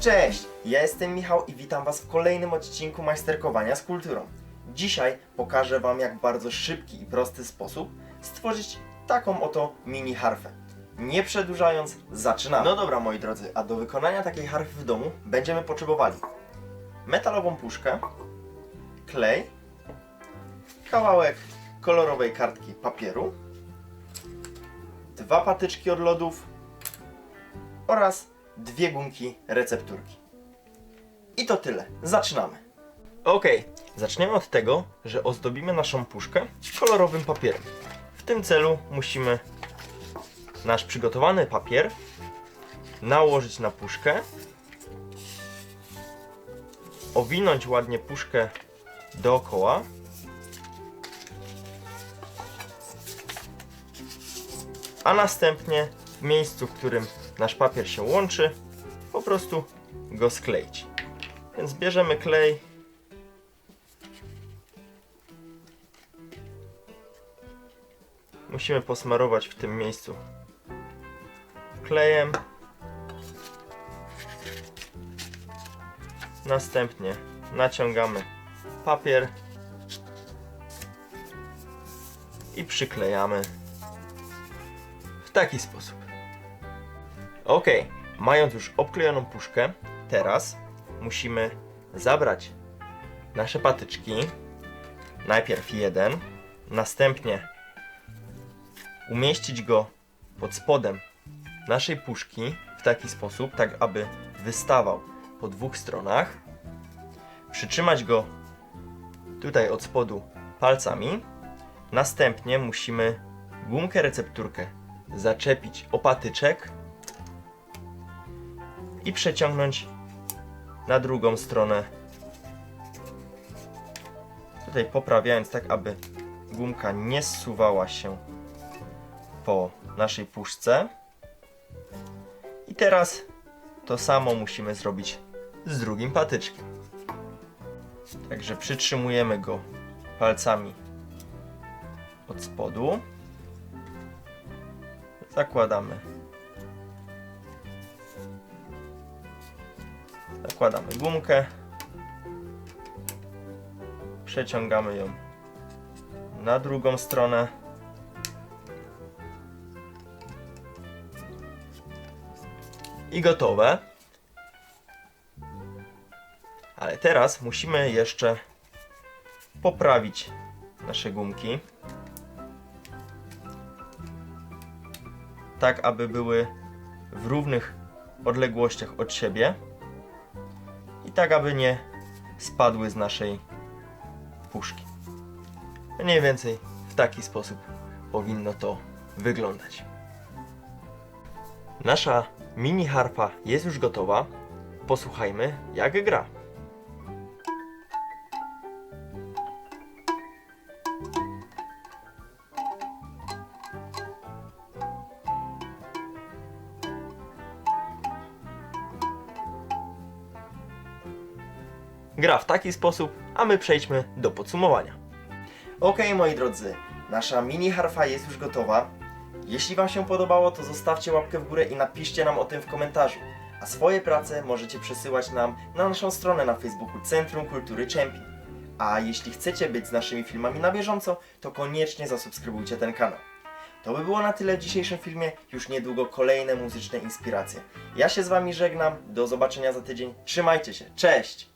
Cześć, ja jestem Michał i witam Was w kolejnym odcinku Majsterkowania z Kulturą. Dzisiaj pokażę Wam, jak w bardzo szybki i prosty sposób stworzyć taką oto mini harfę. Nie przedłużając, zaczynamy. No dobra, moi drodzy, a do wykonania takiej harfy w domu będziemy potrzebowali metalową puszkę, klej, kawałek kolorowej kartki papieru, dwa patyczki od lodów oraz dwie gumki recepturki. I to tyle. Zaczynamy. Ok, zaczniemy od tego, że ozdobimy naszą puszkę kolorowym papierem. W tym celu musimy nasz przygotowany papier nałożyć na puszkę, owinąć ładnie puszkę dookoła a następnie w miejscu, w którym nasz papier się łączy, po prostu go skleić. Więc bierzemy klej. Musimy posmarować w tym miejscu klejem. Następnie naciągamy papier i przyklejamy w taki sposób. Ok, mając już obklejoną puszkę, teraz musimy zabrać nasze patyczki. Najpierw jeden, następnie umieścić go pod spodem naszej puszki w taki sposób, tak aby wystawał po dwóch stronach. Przytrzymać go tutaj od spodu palcami. Następnie musimy gumkę recepturkę zaczepić o patyczek i przeciągnąć na drugą stronę. Tutaj poprawiając tak, aby gumka nie zsuwała się po naszej puszce. I teraz to samo musimy zrobić z drugim patyczkiem. Także przytrzymujemy go palcami od spodu zakładamy. Zakładamy gumkę. Przeciągamy ją na drugą stronę. I gotowe. Ale teraz musimy jeszcze poprawić nasze gumki. tak aby były w równych odległościach od siebie i tak aby nie spadły z naszej puszki. Mniej więcej w taki sposób powinno to wyglądać. Nasza mini harpa jest już gotowa. Posłuchajmy jak gra. Gra w taki sposób, a my przejdźmy do podsumowania. Ok, moi drodzy, nasza mini harfa jest już gotowa. Jeśli Wam się podobało, to zostawcie łapkę w górę i napiszcie nam o tym w komentarzu. A swoje prace możecie przesyłać nam na naszą stronę na Facebooku Centrum Kultury Champion. A jeśli chcecie być z naszymi filmami na bieżąco, to koniecznie zasubskrybujcie ten kanał. To by było na tyle w dzisiejszym filmie, już niedługo kolejne muzyczne inspiracje. Ja się z Wami żegnam, do zobaczenia za tydzień, trzymajcie się, cześć!